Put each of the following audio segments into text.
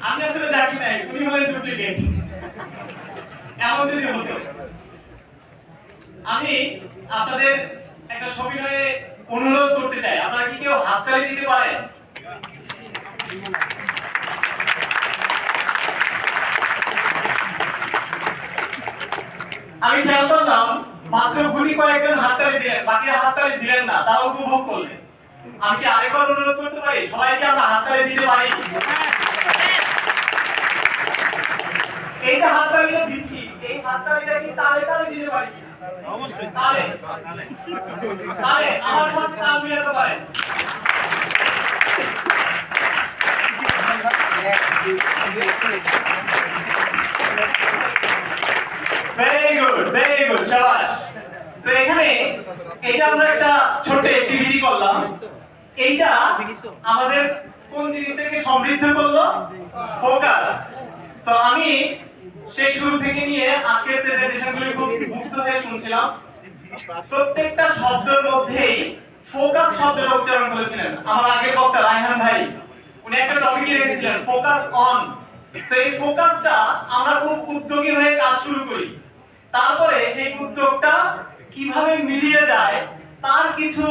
আমি আসলে এমন আমি আপনাদের একটা সবিনয়ে অনুরোধ করতে চাই। আপনারা কি কেউ হাততালি দিতে পারেন? আমি খেয়াল করলাম মাত্র গুলি কয়েকজন হাততালি দিলেন বাকিরা হাততালি দিলেন না তারা উপভোগ করলেন। আমি কি আরেকবার অনুরোধ করতে পারি? সবাইকে আমরা হাততালি দিতে পারি? এই যে হাততালিটা দিচ্ছি এই হাততালিটা কি তালে তালে দিতে পারি? তালে। তালে। আমার সাথে তাল মিলাতে পারেন ভেরি গুড ভেরি গুড শাবাশ তো এখানে এই যে আমরা একটা ছোট্ট অ্যাক্টিভিটি করলাম। এইটা আমাদের কোন জিনিসটাকে সমৃদ্ধ করল? ফোকাস সো আমি সেই শুরু থেকে নিয়ে আজকের প্রেজেন্টেশনগুলো খুব মুগ্ধ হয়ে শুনছিলাম। প্রত্যেকটা শব্দের মধ্যেই ফোকাস শব্দের উচ্চারণ করেছিলেন আমার আগের বক্তা রায়হান ভাই। উনি একটা টপিকই রেখেছিলেন ফোকাস অন সেই ফোকাসটা আমরা খুব উদ্যোগী হয়ে কাজ শুরু করি। তারপরে সেই উদ্যোগটা কীভাবে মিলিয়ে যায়, তার কিছু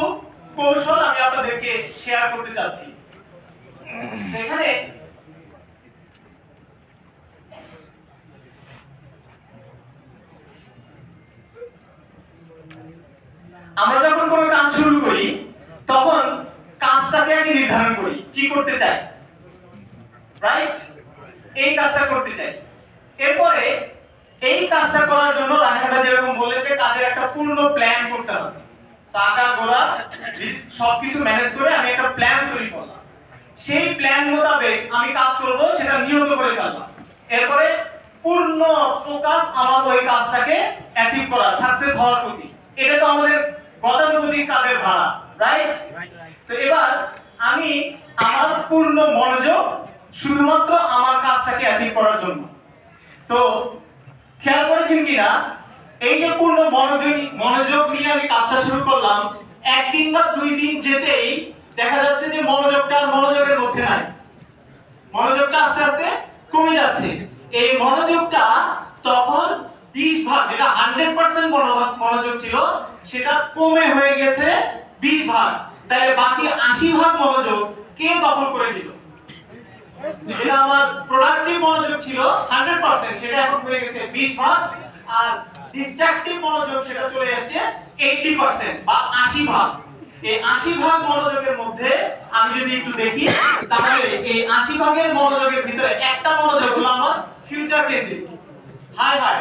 কৌশল আমি আপনাদেরকে শেয়ার করতে চাচ্ছি। সেখানে আমরা যখন কোনো কাজ শুরু করি, তখন কাজটাকে আগে নির্ধারণ করি, কি করতে চাই? রাইট এই কাজটা করতে চাই। এরপরে এই কাজটা করার জন্য রাহেনটা যেরকম বললেন যে কাজের একটা পূর্ণ প্ল্যান করতে হবে। চাকা গোলা সবকিছু ম্যানেজ করে আমি একটা প্ল্যান তৈরি করলাম। সেই প্ল্যান মোতাবেক আমি কাজ করব, সেটা নিয়ত করে ফেললাম। এরপরে পূর্ণ ফোকাস আমার ওই কাজটাকে অ্যাচিভ করার সাকসেস হওয়ার প্রতি। এটা তো আমাদের গতানুগতিক কাজের ধারা রাইট সো এবার আমি আমার পূর্ণ মনোযোগ শুধুমাত্র আমার কাজটাকে অ্যাচিভ করার জন্য। সো খেয়াল করেছেন কিনা? এই যে পূর্ণ মনোযোগ মনোযোগ নিয়ে আমি কাজটা শুরু করলাম, একদিন বা দুই দিন যেতেই দেখা যাচ্ছে যে মনোযোগটা আর মনোযোগের মধ্যে নাই। মনোযোগটা আস্তে আস্তে কমে যাচ্ছে। এই মনোযোগটা তখন বিশ ভাগ, যেটা হান্ড্রেড পার্সেন্ট মনোযোগ ছিল, সেটা কমে হয়ে গেছে বিশ ভাগ। তাহলে বাকি আশি ভাগ মনোযোগ কে দখল করে নিল? যেটা আমার প্রোডাক্টিভ মনোযোগ ছিল হান্ড্রেড পার্সেন্ট সেটা এখন হয়ে গেছে বিশ ভাগ, আর ডিস্ট্রাকটিভ মনোযোগ সেটা চলে আসছে এইটটি পার্সেন্ট বা আশি ভাগ। এই আশি ভাগ মনোযোগের মধ্যে আমি যদি একটু দেখি, তাহলে এই আশি ভাগের মনোযোগের ভিতরে একটা মনোযোগ হলো আমার ফিউচার কেন্দ্রিক। হাই হাই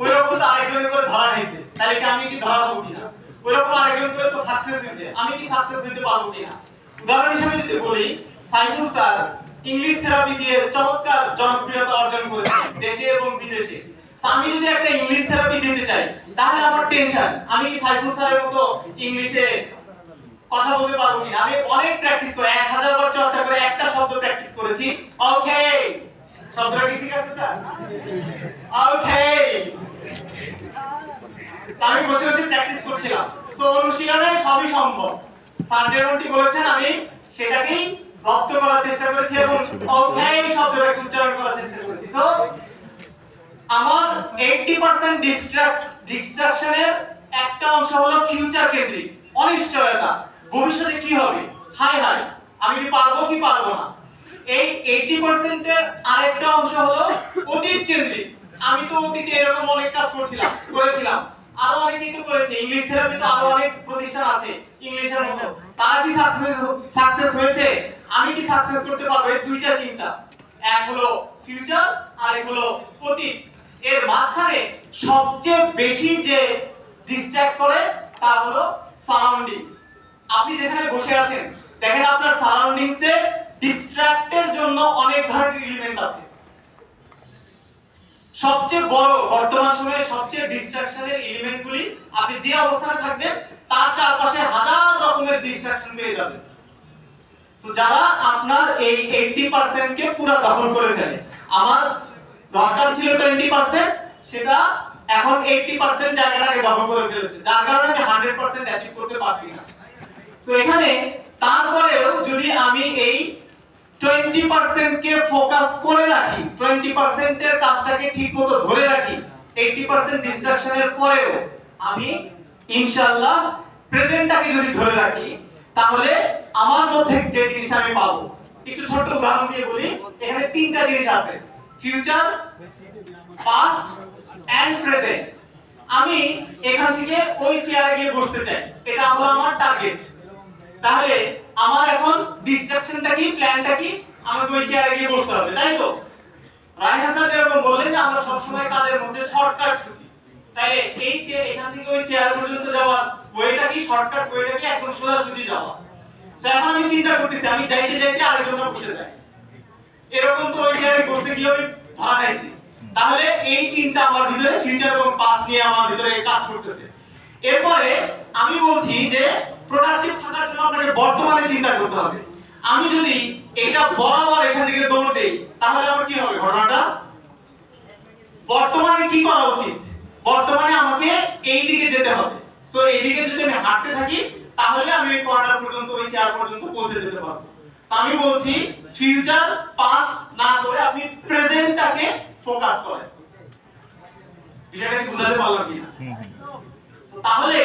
ওই রকম তো আরেকজনের করে ধরা হয়েছে, তাহলে কি আমি কি ধরা হব কিনা? ওই রকম আরেকজন করে তো সাকসেস হয়েছে, আমি কি সাকসেস হতে পারব কিনা? উদাহরণ হিসেবে যদি বলি, সাইফুল স্যার ইংলিশ থেরাপি দিয়ে চমৎকার জনপ্রিয়তা অর্জন করেছেন দেশে এবং বিদেশে। আমি যদি একটা ইংলিশ থেরাপি দিতে চাই তাহলে আমার টেনশন আমি সাইফুল স্যারের মতো ইংলিশে কথা বলতে পারব কিনা? আমি অনেক প্র্যাকটিস করে, এক হাজার বার চর্চা করে একটা শব্দ প্র্যাকটিস করেছি। ওকে শব্দটা কি ঠিক আছে, স্যার? ওকে আমি বসে বসে প্র্যাকটিস করছিলাম। সো অনুশীলনে সবই সম্ভব। স্যার যেমনটি বলেছেন, আমি সেটাকেই রপ্ত করার চেষ্টা করেছি এবং ওকে শব্দটাকে উচ্চারণ করার চেষ্টা করেছি। সো আমার 80% ডিস্ট্রাক্ট ডিস্ট্রাকশনের একটা অংশ হলো ফিউচার কেন্দ্রিক অনিশ্চয়তা। ভবিষ্যতে কি হবে? হাই হাই আমি কি পারব কি পারব না? এই 80% এর আরেকটা অংশ হলো অতীত কেন্দ্রিক। আমি তো অতীতে এরকম অনেক কাজ করছিলাম করেছিলাম। আরও অনেকেই তো করেছে। ইংলিশ থেরাপি তো আরও অনেক প্রতিষ্ঠান আছে ইংলিশের মতো। তারা কি সাকসেস সাকসেস হয়েছে? আমি কি সাকসেস করতে পারব? দুইটা চিন্তা। এক হলো ফিউচার আর এক হলো অতীত। এর মাঝখানে সবচেয়ে বেশি যে ডিস্ট্র্যাক্ট করে, তা হলো সারাউন্ডিংস আপনি যেখানে বসে আছেন, দেখেন আপনার সারাউন্ডিংসে ডিস্ট্র্যাক্টের জন্য অনেক ধরনের এলিমেন্ট আছে। সবচেয়ে বড় বর্তমান সময়ে সবচেয়ে ডিস্ট্রাকশনের এলিমেন্টগুলি আপনি যে অবস্থানে থাকবেন, তার চারপাশে হাজার রকমের ডিস্ট্রাকশন পেয়ে যাবেন যারা আপনার এই এইটটি পার্সেন্টকে পুরো দখল করে ফেলে, আমার দরকার ছিল টোয়েন্টি পার্সেন্ট সেটা এখন এইটটি পার্সেন্ট জায়গাটাকে দখল করে ফেলেছে, যার কারণে আমি হান্ড্রেড পার্সেন্ট অ্যাচিভ করতে পারছি না। তো এখানে তারপরেও যদি আমি এই টোয়েন্টি কে ফোকাস করে রাখি টোয়েন্টি পার্সেন্টের কাজটাকে ঠিক মতো ধরে রাখি এইটি পার্সেন্ট ডিস্ট্রাকশনের পরেও আমি ইনশাল্লাহ প্রেজেন্টটাকে যদি ধরে রাখি তাহলে আমার মধ্যে যে জিনিসটা আমি পাবো, একটু ছোট্ট উদাহরণ দিয়ে বলি, এখানে তিনটা জিনিস আছে। ফিউচার পাস্ট এন্ড প্রেজেন্ট আমি এখান থেকে ওই চেয়ারে গিয়ে বসতে চাই। এটা হলো আমার টার্গেট তাহলে আমার এখন ডিস্ট্রাকশনটা কি প্ল্যানটা কি? আমাকে ওই চেয়ারে গিয়ে বসতে হবে, তাই তো? রায় হাসান যেরকম বললেন যে আমরা সবসময় কাজের মধ্যে শর্টকাট খুঁজি। তাহলে এই চেয়ার এখান থেকে ওই চেয়ার পর্যন্ত যাওয়া ওইটা কি শর্টকাট ওইটা কি একদম সোজাসুজি যাওয়া। So এখন আমি চিন্তা করতেছি, আমি যাইতে যাইতে আরেকজনটা বসে যায় এরকম তো ওই জায়গায় বসতে গিয়ে আমি ধরা খাইছি। তাহলে এই চিন্তা আমার ভিতরে ফিউচার এবং পাস নিয়ে আমার ভিতরে কাজ করতেছে। এরপরে আমি বলছি যে প্রোডাক্টিভ থাকার জন্য আপনাকে বর্তমানে চিন্তা করতে হবে। আমি যদি এটা বরাবর এখান থেকে দৌড় দেই, তাহলে আমার কি হবে ঘটনাটা? বর্তমানে কি করা উচিত? বর্তমানে আমাকে এই দিকে যেতে হবে। সো এই দিকে যদি আমি হাঁটতে থাকি তাহলে আমি ওই কর্নার পর্যন্ত ওই চেয়ার পর্যন্ত পৌঁছে যেতে পারব। আমি বলছি ফিউচার পাস্ট না করে আপনি প্রেজেন্টটাকে ফোকাস করেন। বিষয়টা কি বুঝাতে পারলাম কিনা? তাহলে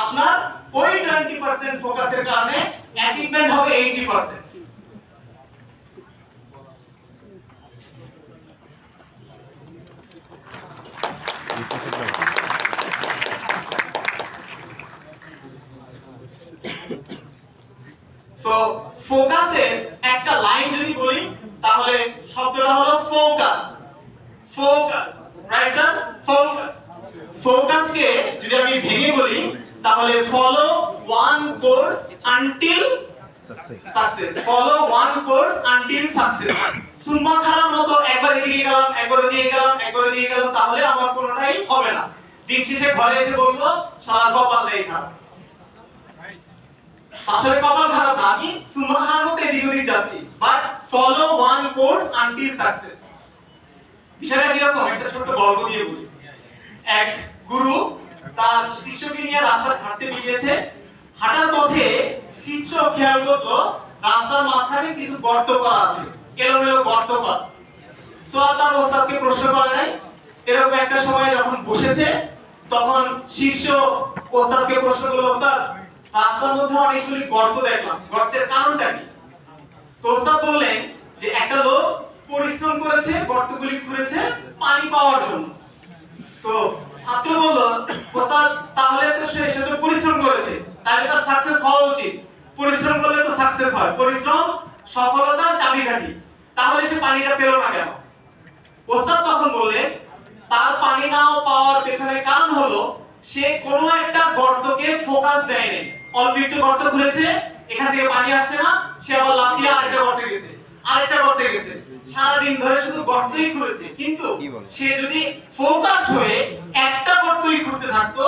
আপনার ওই 20% ফোকাসের কারণে অ্যাচিভমেন্ট হবে 80% সো ফোকাসের একটা লাইন যদি বলি তাহলে শব্দটা হলো focus focus right sir focus ফোকাসকে যদি আমি ভেঙে বলি তাহলে follow one course until success follow one course until success সুম্মা খারার মতো একবার এদিকে গেলাম একবার এদিকে গেলাম একবার এদিকে গেলাম তাহলে আমার কোনোটাই হবে না। দিন শেষে ঘরে এসে বলব সারা কপাল নেই খারাপ। আসলে কপাল খারাপ না আমি সুম্মা খারার মতো এদিক ওদিক যাচ্ছি। But follow one course until success বিষয়টা কীরকম? একটা ছোট্ট গল্প দিয়ে বলি। এক গুরু তার শিষ্যকে নিয়ে রাস্তা হাঁটতে বেরিয়েছে। হাঁটার পথে শিষ্য খেয়াল করল, রাস্তার মাঝখানে কিছু গর্ত করা আছে। এলোমেলো গর্ত করা। সো আর তার ওস্তাদকে প্রশ্ন করে নাই। এরকম একটা সময় যখন বসেছে, তখন শিষ্য ওস্তাদকে প্রশ্ন করল, ওস্তাদ রাস্তার মধ্যে অনেকগুলি গর্ত দেখলাম। গর্তের কারণটা কি? তো ওস্তাদ বললেন যে একটা লোক পরিশ্রম করেছে, গর্তগুলি খুঁড়েছে পানি পাওয়ার জন্য। তো ছাত্র বলল, ওস্তাদ, তাহলে তো সে সে তো পরিশ্রম করেছে। তাহলে তার সাকসেস হওয়া উচিত। পরিশ্রম করলে তো সাকসেস হয়। পরিশ্রম, সফলতার চাবিকাঠি। তাহলে সে পানিটা পেল না কেন? ওস্তাদ তখন বললেন, তার পানি না পাওয়ার পেছনে কারণ হলো, সে কোনো একটা গর্তকে ফোকাস দেয় নাই। অল্প একটু গর্ত খুঁড়েছে এখান থেকে পানি আসছে না সে আবার লাভ দিয়ে আরেকটা গর্তে গেছে আরেকটা গর্তে গেছে। সারাদিন ধরে শুধু গর্তই খুঁড়েছে কিন্তু সে যদি ফোকাস হয়ে একটা গর্তই খুঁড়তে থাকতো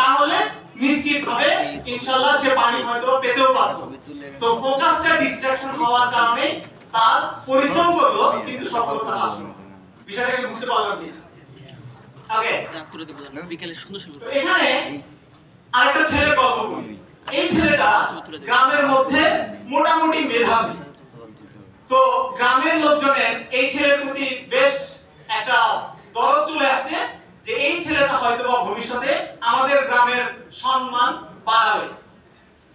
তাহলে নিশ্চিত ভাবে ইনশাআল্লাহ সে পানি হয়তো পেতেও পারতো। সো ফোকাসটা ডিস্ট্রাকশন হওয়ার কারণে তার পরিশ্রম করল কিন্তু সফলতা আসলো। না। বিষয়টাকে বুঝতে পারলাম ওকে বিকেলে সুন্দর সুন্দর এখানে আরেকটা ছেলের গল্প বলি। এই ছেলেটা গ্রামের মধ্যে মোটামুটি মেধাবী। গ্রামের লোকজনের এই ছেলের প্রতি বেশ একটা দরদ চলে আসছে যে এই ছেলেটা হয়তো বা ভবিষ্যতে আমাদের গ্রামের সম্মান বাড়াবে।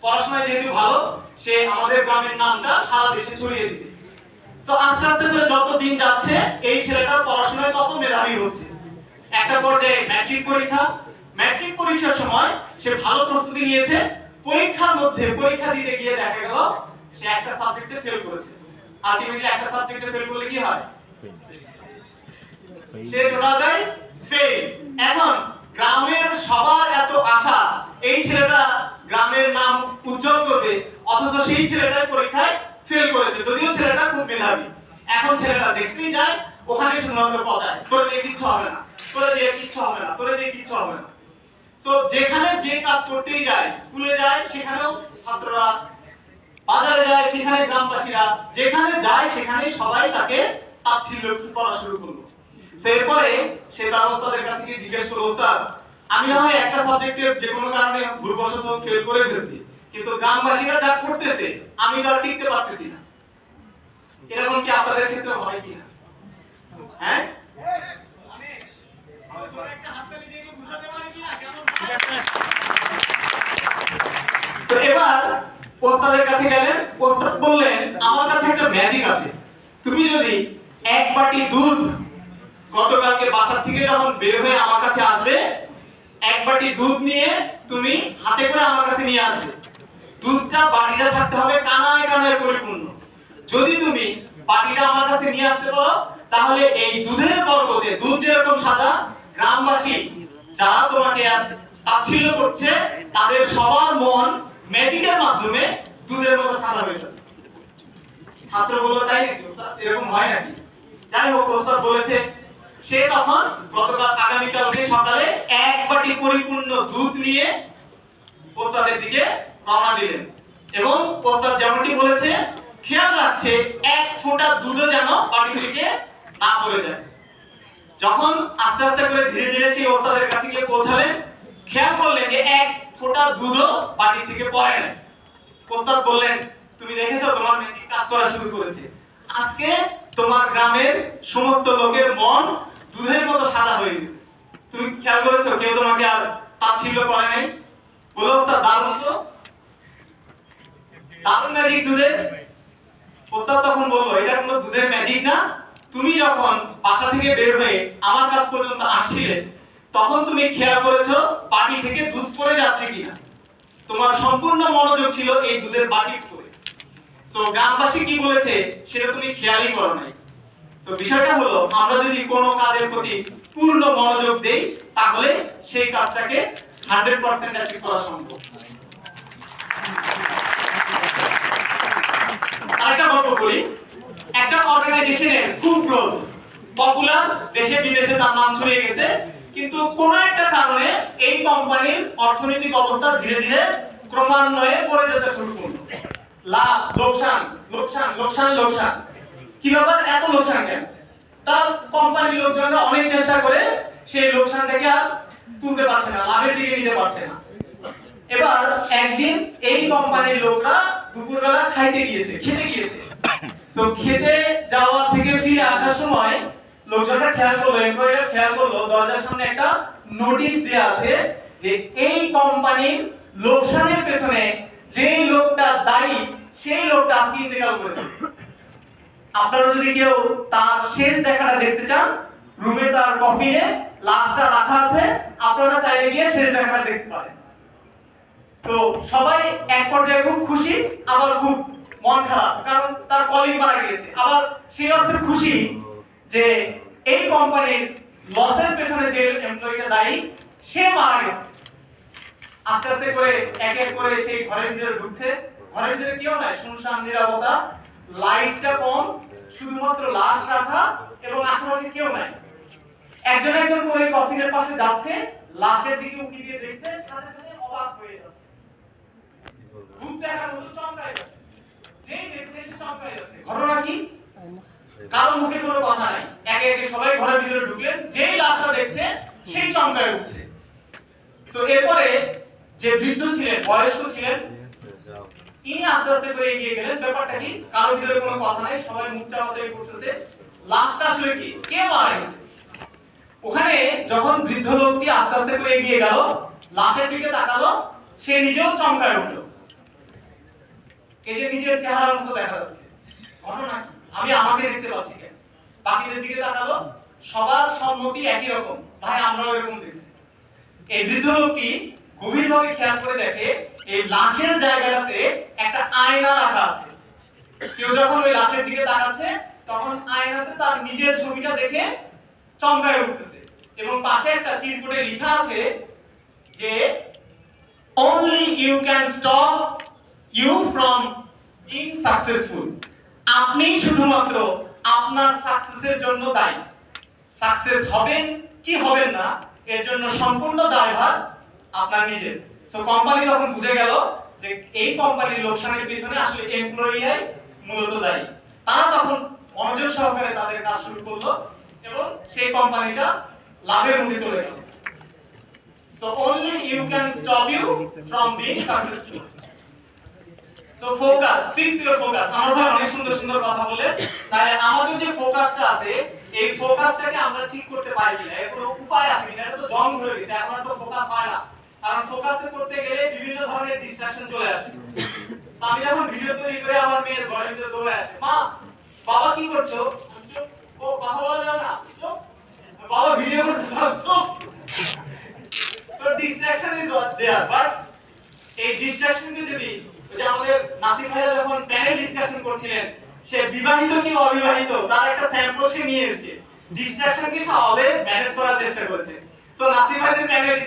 পড়াশোনায় যেহেতু ভালো, সে আমাদের গ্রামের নামটা সারা দেশে ছড়িয়ে দিবে। সো আস্তে আস্তে করে যত দিন যাচ্ছে, এই ছেলেটার পড়াশোনায় তত মেধাবী হচ্ছে। একটা পর্যায়ে ম্যাট্রিক পরীক্ষা। ম্যাট্রিক পরীক্ষার সময় সে ভালো প্রস্তুতি নিয়েছে। পরীক্ষার মধ্যে পরীক্ষা দিতে গিয়ে দেখা গেল সে একটা সাবজেক্টে ফেল করেছে। আলটিমেটলি একটা সাবজেক্টে ফেল করলে কি হয়? সে টোটাল দেয় ফেল এখন গ্রামের সবার এত আশা এই ছেলেটা গ্রামের নাম উজ্জ্বল করবে অথচ সেই ছেলেটা পরীক্ষায় ফেল করেছে যদিও ছেলেটা খুব মেধাবী। এখন ছেলেটা যেখানেই যায় ওখানে শুধুমাত্র পচায়। তোরে দিয়ে কিচ্ছু হবে না তোরে দিয়ে কিচ্ছু হবে না তোরে দিয়ে কিচ্ছু হবে না। সো যেখানে যে কাজ করতেই যায়, স্কুলে যায়, সেখানেও ছাত্ররা, বাজারে যায়, সেখানে গ্রামবাসীরা, যেখানে যায়, সেখানে সবাই তাকে তাচ্ছিল্য করা শুরু করল। এরপরে সে তার ওস্তাদের কাছে গিয়ে জিজ্ঞেস করল, ওস্তাদ, আমি না হয় একটা সাবজেক্টে যে কোনো কারণে ভুলবশত ফেল করে ফেলছি, কিন্তু গ্রামবাসীরা যা করতেছে, আমি তো আর টিকতে পারতেছি না। এরকম কি আপনাদের ক্ষেত্রে হয় কি না হ্যাঁ? এবার ওস্তাদের কাছে গেলেন। ওস্তাদ বললেন, আমার কাছে একটা ম্যাজিক আছে। তুমি যদি এক বাটি দুধ গতকালকে বাসার থেকে যখন বের হয়ে আমার কাছে আসবে, এক বাটি দুধ নিয়ে তুমি হাতে করে আমার কাছে নিয়ে আসবে। দুধটা বাটিটা থাকতে হবে কানায় কানায় পরিপূর্ণ। যদি তুমি বাটিটা আমার কাছে নিয়ে আসতে পারো, তাহলে এই দুধের বরকতে, দুধ যেরকম সাদা গ্রামবাসী, যারা তোমাকে তাচ্ছিল্য করছে, তাদের সবার মন ম্যাজিকের মাধ্যমে দুধের মতো সাদা হয়ে যাবে। ছাত্র বলল, তাই নাকি এরকম হয় নাকি? যাই হোক, ওস্তাদ বলেছে, সে তখন গতকাল আগামীকালকে সকালে এক বাটি পরিপূর্ণ দুধ নিয়ে ওস্তাদের দিকে রওনা দিলেন এবং ওস্তাদ যেমনটি বলেছে, খেয়াল রাখছে, এক ফোঁটা দুধও যেন বাটি থেকে না পড়ে যায়। যখন আস্তে আস্তে করে ধীরে ধীরে সেই ওস্তাদের কাছে গিয়ে পৌঁছালেন, খেয়াল করলেন যে এক ফোঁটা দুধও বাটি থেকে পড়ে না ওস্তাদ বললেন, তুমি দেখেছ তোমার ম্যাজিক কাজ করা শুরু করেছে। আজকে তোমার গ্রামের সমস্ত লোকের মন দুধের মতো সাদা হয়ে গেছে। তুমি খেয়াল করেছ কেউ তোমাকে আর তাচ্ছিল্য করে নাই? বলে ওস্তাদ, দারুণ তো। দারুণ ম্যাজিক দুধের। ওস্তাদ তখন বলল, এটা কোনো দুধের ম্যাজিক না। তুমি যখন বাসা থেকে বের হয়ে আমার কাছ পর্যন্ত আসছিলে, তখন তুমি খেয়াল করেছ বাটি থেকে দুধ পড়ে যাচ্ছে কিনা? তোমার সম্পূর্ণ মনোযোগ ছিল এই দুধের বাটির উপরে। সো গ্রামবাসী কি বলেছে সেটা তুমি খেয়ালই করো নাই। সো বিষয়টা হলো, আমরা যদি কোনো কাজের প্রতি পূর্ণ মনোযোগ দেই, তাহলে সেই কাজটাকে হান্ড্রেড পার্সেন্ট অ্যাচিভ করা সম্ভব। আরেকটা গল্প বলি একটা অর্গানাইজেশনের খুব গ্রোথ পপুলার দেশে, বিদেশে তার নাম ছড়িয়ে গেছে। কিন্তু কোনো একটা কারণে এই কোম্পানির অর্থনৈতিক অবস্থা ধীরে ধীরে ক্রমান্বয়ে পড়ে যেতে শুরু করল। লাভ, লোকসান লোকসান লোকসান লোকসান। কি ব্যাপার? এত লোকসান কেন? তার কোম্পানির লোকজনরা অনেক চেষ্টা করে সেই লোকসানটাকে আর তুলতে পারছে না, লাভের দিকে নিতে পারছে না। এবার একদিন এই কোম্পানির লোকরা দুপুরবেলা খাইতে গিয়েছে, খেতে গিয়েছে। সো খেতে যাওয়া থেকে ফিরে আসার সময় লোকজনটা খেয়াল করল এমপ্লয়িরা খেয়াল করল, দরজার সামনে একটা নোটিশ দেয়া আছে যে এই কোম্পানির লোকসানের পেছনে যেই লোকটা দায়ী, সেই লোকটা আজকে ইন্তেকাল করেছে। আপনারা যদি কেউ তার শেষ দেখাটা দেখতে চান রুমে তার কফিনে লাশটা রাখা আছে, আপনারা চাইলে গিয়ে শেষ দেখাটা দেখতে পারেন। তো সবাই এক পর্যায়ে খুব খুশি, আবার খুব মন খারাপ, কারণ তার কলিগ মারা গিয়েছে। আবার সেই অর্থে খুশি যে এই কোম্পানির লসের পেছনে যে এমপ্লয়িটা দায়ী, সে মারা গেছে। আস্তে আস্তে করে এক এক করে সেই ঘরের ভিতরে ঢুকছে। ঘরের ভিতরে কেউ নাই, শুনশান, নিরাপত্তা লাইটটা কম, শুধুমাত্র লাশ রাখা এবং আশেপাশে কেউ নাই। একজন একজন করে কফিনের পাশে যাচ্ছে, লাশের দিকে উকি দিয়ে দেখছে সাথে সাথে অবাক হয়ে যাচ্ছে। ভূত দেখার মতো চমকায় যাচ্ছে। যেই দেখছে ঘটনা কি? কারও মুখে কোনো কথা নাই। একে একে সবাই ঘরের ভিতরে ঢুকলেন, যেই লাশটা দেখছে, সেই চমকায় উঠছে। তো এরপরে যে বৃদ্ধ ছিলেন, বয়স্ক ছিলেন, ইনি আস্তে আস্তে করে এগিয়ে গেলেন। ব্যাপারটা কি? কারোর ভিতরে কোনো কথা নাই, সবাই মুখ চাওয়াচাই করতেছে। লাশটা আসলে কি? কে মারা গেছে? ওখানে যখন বৃদ্ধ লোকটি আস্তে আস্তে করে এগিয়ে গেল, লাশের দিকে তাকালো, সে নিজেও চমকায় উঠল। এই যে নিজের চেহারার মতো দেখা যাচ্ছে। আমি আমাকে দেখতে পাচ্ছি কেন বাকিদের দিকে তাকালো, সবার সম্মতি একই রকম ভাই আমরাও এরকম দেখছি। এই বৃদ্ধ লোকটি গভীরভাবে খেয়াল করে দেখে, এই লাশের জায়গাটাতে একটা আয়না রাখা আছে। কেউ যখন ওই লাশের দিকে তাকাচ্ছে, তখন আয়নাতে তার নিজের ছবিটা দেখে চমকায় উঠতেছে। এবং পাশে একটা চিরকুটে লেখা আছে যে, only you can stop you from being successful আপনি শুধুমাত্র আপনার সাকসেসের জন্য দায়ী। সাকসেস হবেন কি হবেন না, এর জন্য সম্পূর্ণ দায়ভার আপনার নিজের। সো কোম্পানি তখন বুঝে গেল যে এই কোম্পানির লোকসানের পিছনে আসলে এমপ্লয়িরাই মূলত দায়ী। তারা তখন মনোযোগ সহকারে তাদের কাজ শুরু করল এবং সেই কোম্পানিটা লাভের মুখে চলে গেল। So only you can stop you from being successful so focus fix your focus আমার ভাই অনেক সুন্দর সুন্দর কথা বলে। তাহলে আমাদের যে ফোকাসটা আছে, এই ফোকাসটাকে আমরা ঠিক করতে পারি কিনা? এর কোনো উপায় আছে কিনা? এটা তো জং ধরে গেছে, এখন তো ফোকাস হয় না। কারণ ফোকাসে করতে গেলে বিভিন্ন ধরনের ডিস্ট্রাকশন চলে আসে। আমি যখন ভিডিও তৈরি করে আমার মেয়ের ঘরের ভিতরে দৌড়ে আসে, মা, বাবা কি করছ? ও, কথা বলা যাবে না। বাবা ভিডিও করতেছে। চুপ। So distraction is there but এই ডিসকাশনকে যদি যে আমাদের নাসিম ভাইরা যখন প্যানেল ডিসকাশন করছিলেন, সে বিবাহিত কি অবিবাহিত, তার একটা স্যাম্পল সে নিয়ে এসেছে। সে অলওয়েজ ম্যানেজ করার চেষ্টা করেছে। সো ভাইদের প্যানেল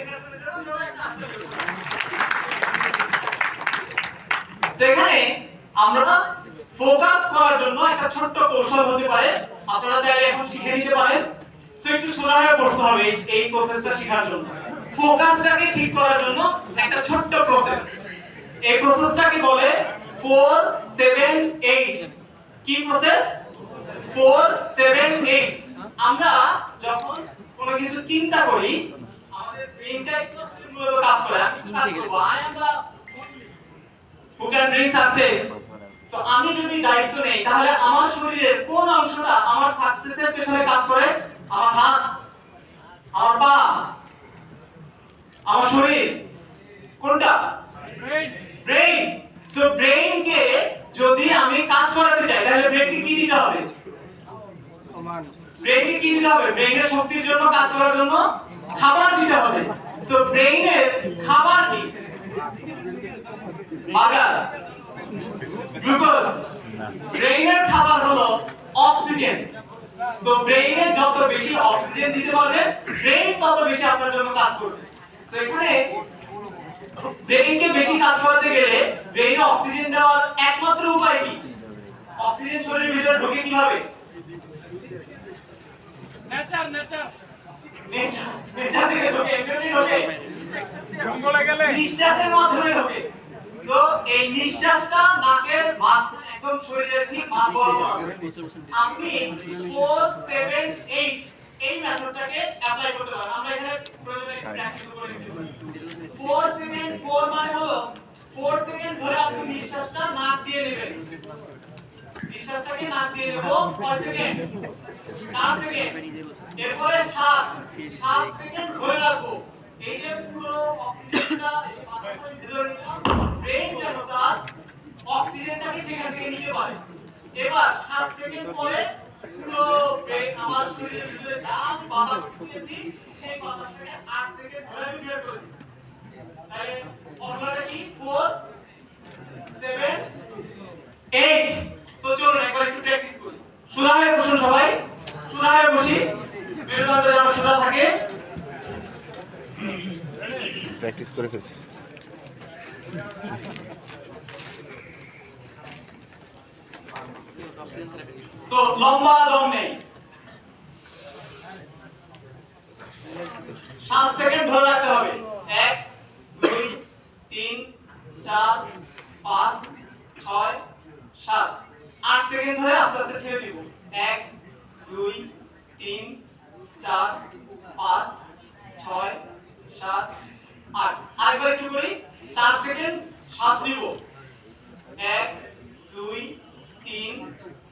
আমরা ফোকাস করার জন্য একটা ছোট্ট কৌশল হতে পারে। আপনারা চাইলে এখন শিখে নিতে পারেন। সো একটু সোজা হয়ে বসতে হবে এই প্রসেসটা শেখার জন্য। ফোকাসটাকে ঠিক করার জন্য একটা ছোট্ট প্রসেস এই প্রসেসটাকে বলে? 4 7 8 কি প্রসেস 4 7 8 আমরা যখন কোনো কিছু চিন্তা করি, আমাদের ব্রেনটা একটু মূলত কাজ করে। আমি কাজ করব? I am the who can bring success so আমি যদি দায়িত্ব নেই, তাহলে আমার শরীরের কোন অংশটা আমার সাকসেসের পেছনে কাজ করে? আমার হাত, আমার পা, আমার শরীর, কোনটা? ব্রেইন সো ব্রেইনকে যদি আমি কাজ করাতে চাই, তাহলে ব্রেইনকে কি দিতে হবে? ব্রেইনকে কি দিতে হবে? ব্রেইনের শক্তির জন্য, কাজ করার জন্য খাবার দিতে হবে। সো ব্রেইনের খাবার কি? বার্গার গ্লুকোজ ব্রেইনের খাবার হলো অক্সিজেন সো ব্রেইনে যত বেশি অক্সিজেন দিতে পারবেন ব্রেইন তত বেশি আপনার জন্য কাজ করবে। সো এখানে ব্রেইনকে বেশি কাজ করাতে গেলে ব্রেইনে অক্সিজেন দেওয়ার একমাত্র উপায় কি? অক্সিজেন শরীরের ভিতরে ঢোকে কীভাবে? Nature nature. নেচা নেচা থেকে ঢোকে এমনি ঢোকে। জঙ্গলে গেলে? নিঃশ্বাসের মাধ্যমে ঢোকে। তো এই নিঃশ্বাসটা নাকের মাঝখানে একদম শরীরের ঠিক মাঝ বরাবর। আপনি 4 7 8 এই মেথডটাকে অ্যাপ্লাই করতে পারেন। আমরা এখানে প্রয়োজনে প্র্যাকটিস করে নিতে পারি। 4 সেকেন্ড 4 মানে হলো 4 সেকেন্ড ধরে আপনি নিঃশ্বাসটা নাক দিয়ে নেবেন। নিঃশ্বাসটাকে নাক দিয়ে নেব। কয় সেকেন্ড 4 সেকেন্ড এরপরে 7 7 সেকেন্ড ধরে রাখব। এই যে পুরো অক্সিজেনটা এই বাতাসের ভিতরে নিলাম। ব্রেন যেন তার অক্সিজেনটাকে সেখান থেকে নিতে পারে। এবার 7 সেকেন্ড পরে পুরো আমার শরীরের ভিতরে যা আমি বাতাস সেই বাতাসটাকে 8 সেকেন্ড ধরে আমি বের করে দিই তাহলে ফর্মুলাটা কি 4 7 8 সো চলুন একবার একটু প্র্যাকটিস করি সুদা বসুন সবাই হয়ে বসি মেরুদণ্ড যেন সুদা থাকে প্র্যাকটিস করে ফেলছি সো লম্বা দম নেই। সাত সেকেন্ড ধরে রাখতে হবে। এক, দুই, তিন, চার, পাঁচ, ছয়, সাত। আট সেকেন্ড ধরে আস্তে আস্তে ছেড়ে দিব। এক, দুই, তিন, চার, পাঁচ, ছয়, সাত, আট। আরেকবার একটু করি। চার সেকেন্ড শ্বাস নিব। এক, দুই, তিন,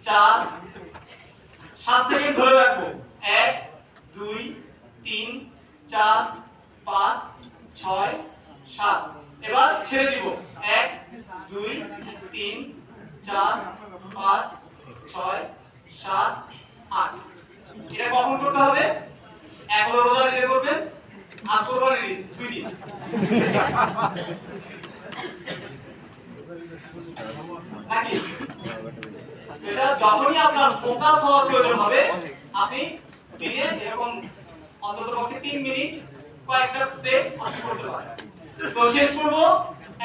চার সাত সেকেন্ড ধরে রাখব। এক, দুই, তিন, চার, পাঁচ, ছয়, সাত। এবার ছেড়ে দিব। এক, দুই, তিন, চার, পাঁচ, ছয়, সাত, আট। এটা কখন করতে হবে? এক হলো রোজা দিতে করবেন? আর কোরবানির দুই দিন। নাকি? সেটা যখনই আপনার ফোকাস হওয়ার প্রয়োজন হবে, আপনি দিনে এরকম অন্তত পক্ষে তিন মিনিট কয়েকটা সেট আপনি করতে পারেন। তো শেষ করব,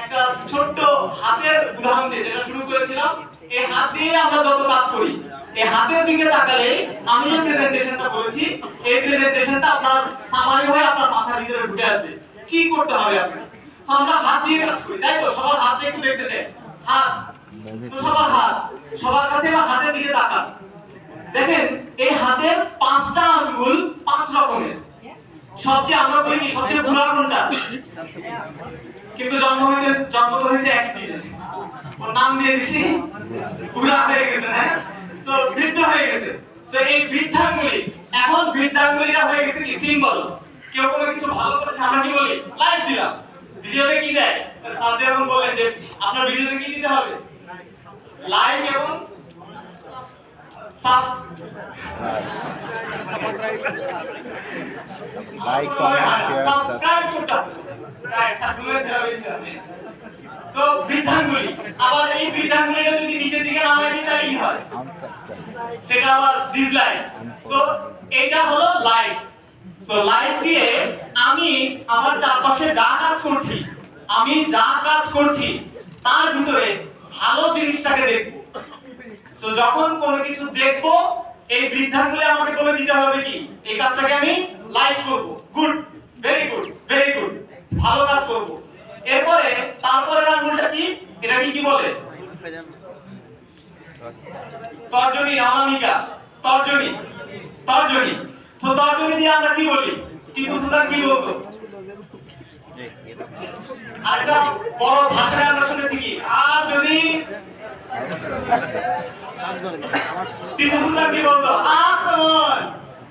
একটা ছোট্ট হাতের উদাহরণ দিয়ে যেটা শুরু করেছিলাম। এই হাত দিয়ে আমরা যত কাজ করি, এই হাতের দিকে তাকালে আমি যে প্রেজেন্টেশনটা বলেছি, এই প্রেজেন্টেশনটা আপনার সামারি হয়ে আপনার মাথার ভিতরে ঢুকে আসবে। কি করতে হবে আপনি? আমরা হাত দিয়ে কাজ করি, তাই তো? সবার হাতটা একটু দেখতে চাই। হাত সবার হাত, সবার কাছে এবার হাতের দিকে তাকান। দেখেন, এই হাতের পাঁচটা আঙ্গুল পাঁচ রকমের। সবচেয়ে আমরা বলি কি, সবচেয়ে বুড়া কোনটা কিন্তু জন্ম হয়েছে, জন্ম তো হয়েছে একদিনে ওর নাম দিয়ে দিছি, বুড়া হয়ে গেছে না সো বৃদ্ধ হয়ে গেছে। সো এই বৃদ্ধাঙ্গুলি, এখন বৃদ্ধাঙ্গুলিটা হয়ে গেছে কি সিম্বল কেউ কোনো কিছু ভালো করেছে, আমরা কি বলি? লাইক দিলাম। ভিডিওতে কি দেয়? স্যার যেরকম বললেন যে, আপনার ভিডিওতে কি দিতে হবে? লাইক এবং subs like comment share subscribe করতে রাইট সার্কুলার দেওয়া সো বৃদ্ধাঙ্গুলি। আবার এই বৃদ্ধাঙ্গুলিটা যদি নিচের দিকে নামাই দিই তাহলে কি হয়? সেটা আবার ডিসলাইক সো এটা হলো লাইক সো লাইক দিয়ে আমি আমার চারপাশে যা কাজ করছি আমি যা কাজ করছি তার ভিতরে ভালো জিনিসটাকে দেখব। সো যখন কোনো কিছু দেখব, এই বৃদ্ধাঙ্গুলি আমাকে বলে দিতে হবে কি? এই কাজটাকে আমি লাইক করব। Good very good very good ভালো কাজ করব। এরপরে, তারপরের আঙ্গুলটা কি? এটা কি বলে? তর্জনী, অনামিকা, তর্জনী তর্জনী। সো তর্জনী দিয়ে আমরা কি বলি? টিপু সুলতান কি বলতো? আরেকটা বড় ভাষায় আমরা শুনেছি কি? আর যদি টিপু সুলতান কি বলতো? আক্রমণ!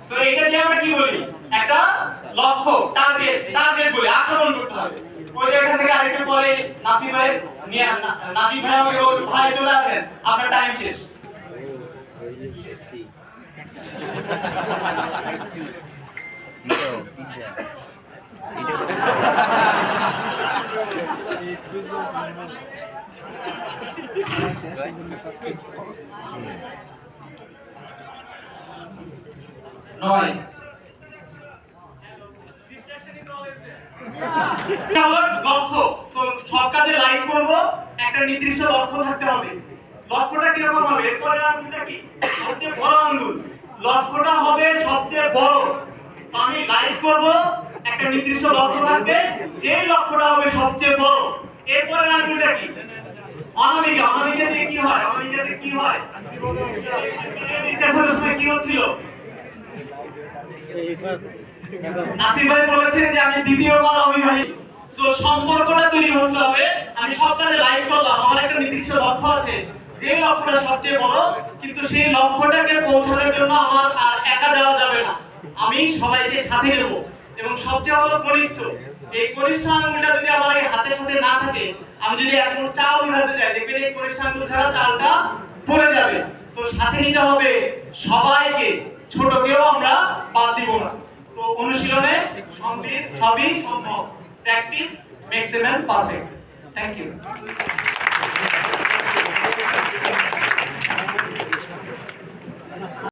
সো এটা দিয়ে আমরা কি বলি? একটা লক্ষ্য টার্গেট টার্গেট বলি আক্রমণ করতে হবে। ওই যে এখান থেকে আরেকটু পরে নাসির ভাই নিয়ে না- ভাই আমাকে বলবে ভাই চলে আসেন আপনার টাইম শেষ। এটা লক্ষ্য। সব কাজে লাইক করব, একটা নির্দিষ্ট লক্ষ্য থাকতে হবে। লক্ষ্যটা কীরকম হবে? এরপরে আঙ্গুলটা কি? সবচেয়ে বড় আঙ্গুল। লক্ষ্যটা হবে সবচেয়ে বড়। আমি লাইক করব একটা নির্দিষ্ট লক্ষ্য থাকবে যে লক্ষ্যটা হবে সবচেয়ে বড়। এরপরে আঙ্গুলটা কি? অনামিকা। অনামিকা দিয়ে কি হয়? অনামিকা দিয়ে কি হয়? ডিসকাশনের সময় কি হচ্ছিল? নাসির ভাই বলেছেন যে, আমি দ্বিতীয়বার অবিবাহিত সো সম্পর্কটা তৈরি করতে হবে। আমি সব কাজে লাইক করলাম। আমার একটা নির্দিষ্ট লক্ষ্য আছে। যে লক্ষ্যটা সবচেয়ে বড়, কিন্তু সেই লক্ষ্যটাকে পৌঁছানোর জন্য আমার আর একা যাওয়া যাবে না। আমি সবাইকে সাথে নেব। এবং সবচেয়ে হলো কনিষ্ঠ। এই কনিষ্ঠ আঙ্গুলটা যদি আমার এই হাতের সাথে না থাকে, আমি যদি এক মুঠ চাল উঠাতে যাই, দেখবেন এই কনিষ্ঠ আঙ্গুল ছাড়া চালটা পড়ে যাবে। সো সাথে নিতে হবে সবাইকে ছোটকেও আমরা বাদ দিব না। তো অনুশীলনে সবই সম্ভব। Practice makes a man perfect thank you